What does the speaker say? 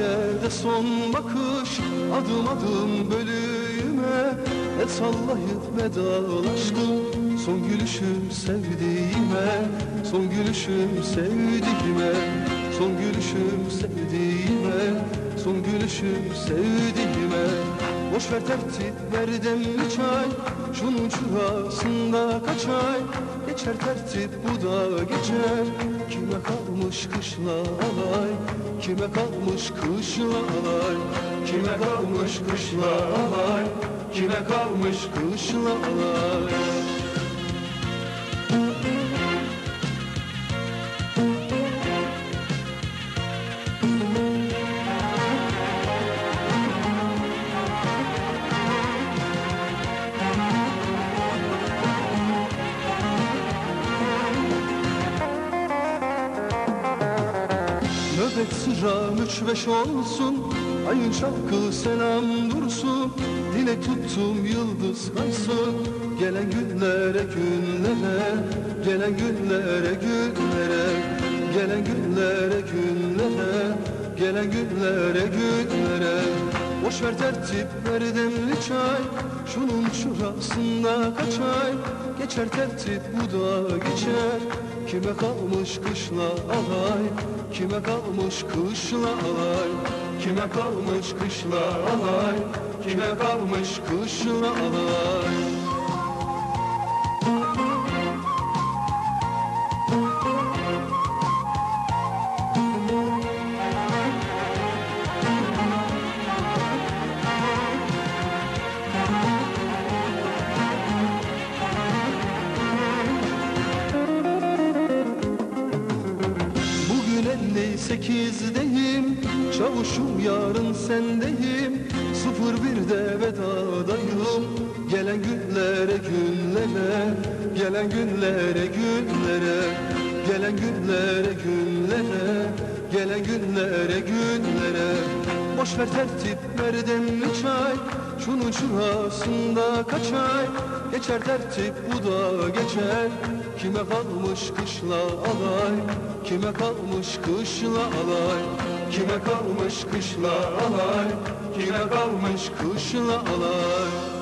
yerde son bakış Adım adım bölüğüme El sallayıp vedalaştım Son gülüşüm sevdiğime Son gülüşüm sevdiğime Son gülüşüm sevdiğime Son gülüşüm sevdiğime Boş ver tertip ver demli çay. Şunun şurasında kaç ay? Geçer tertip bu da geçer. Kime kalmış kışla alay? Kime kalmış kışla alay? Kime kalmış kışla alay? Kime kalmış kışla alay Nöbet sıram üç beş olsun Ayın şapkı selam dursun. Dilek tuttum yıldız kaysın Gelen günlere günlere Gelen günlere günlere Gelen günlere günlere Gelen günlere günlere. Boş ver tertip ver demli çay Şunun şurasında kaç ay? Geçer tertip bu da geçer Kime kalmış kışla alay Kime kalmış kışla alay Kime kalmış kışla alay Kime kalmış kışla alay 58'deyim Çavuşum yarın sendeyim. Sıfır birde vedadayım. Gelen günlere günlere Gelen günlere günlere Gelen günlere günlere Gelen günlere günlere Boş ver tertip ver demli çay Şunun şurasında kaç ay Geçer tertip bu da geçer. Kime kalmış kışla alay? Kime kalmış kışla alay? Kime kalmış kışla alay? Kime kalmış kışla alay